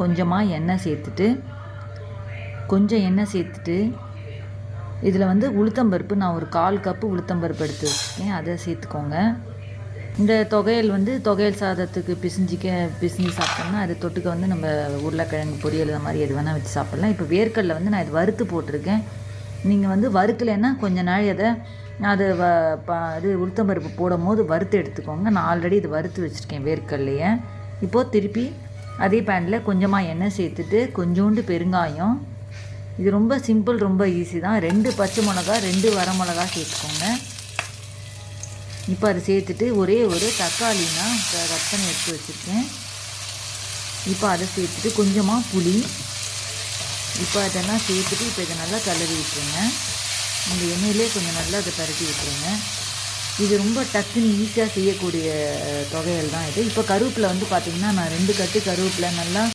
கொஞ்சமாக எண்ணெய் சேர்த்துட்டு கொஞ்சம் எண்ணெய் சேர்த்துட்டு இதில் வந்து உளுத்தம்பருப்பு நான் ஒரு கால் கப்பு உளுத்தம்பருப்பு எடுத்து வச்சுருக்கேன். அதை சேர்த்துக்கோங்க. இந்த தொகையல் வந்து தொகையல் சாதத்துக்கு பிசிஞ்சிக்க பிசிஞ்சு சாப்பிட்டோம்னா அது தொட்டுக்க வந்து நம்ம உருளைக்கிழங்கு பொரியல் இந்த மாதிரி எது வேணால் வச்சு சாப்பிட்லாம். இப்போ வேர்க்கடலை வந்து நான் இது வறுத்து போட்டிருக்கேன். நீங்கள் வந்து வறுக்கலைன்னா கொஞ்ச நாள் அதை அது வ இது உளுத்தம்பருப்பு போடும் போது வறுத்து எடுத்துக்கோங்க. நான் ஆல்ரெடி இது வறுத்து வச்சுருக்கேன் வேர்க்கடலையை. இப்போது திருப்பி அதே பேனில் கொஞ்சமாக எண்ணெய் சேர்த்துட்டு கொஞ்சோண்டு பெருங்காயம். இது ரொம்ப சிம்பிள் ரொம்ப ஈஸி தான். ரெண்டு பச்சை மிளகா ரெண்டு வரமிளகா சேர்த்துக்கோங்க. இப்போ அதை சேர்த்துட்டு ஒரே ஒரு தக்காளி இப்போ கட் பண்ணி எடுத்து வச்சுருக்கேன். இப்போ அதை சேர்த்துட்டு கொஞ்சமாக புளி. இப்போ அதெல்லாம் சேர்த்துட்டு இப்போ இதை நல்லா கிளறி விட்டுருங்க. இந்த எண்ணெயிலே கொஞ்சம் நல்லா அதை பரட்டி விட்டுருங்க. இது ரொம்ப டக்குன்னு ஈஸியாக செய்யக்கூடிய தொகையல் தான் இது. இப்போ கருவேப்பிலை வந்து பார்த்திங்கன்னா நான் ரெண்டு கட்டு கருவேப்பிலை நல்லா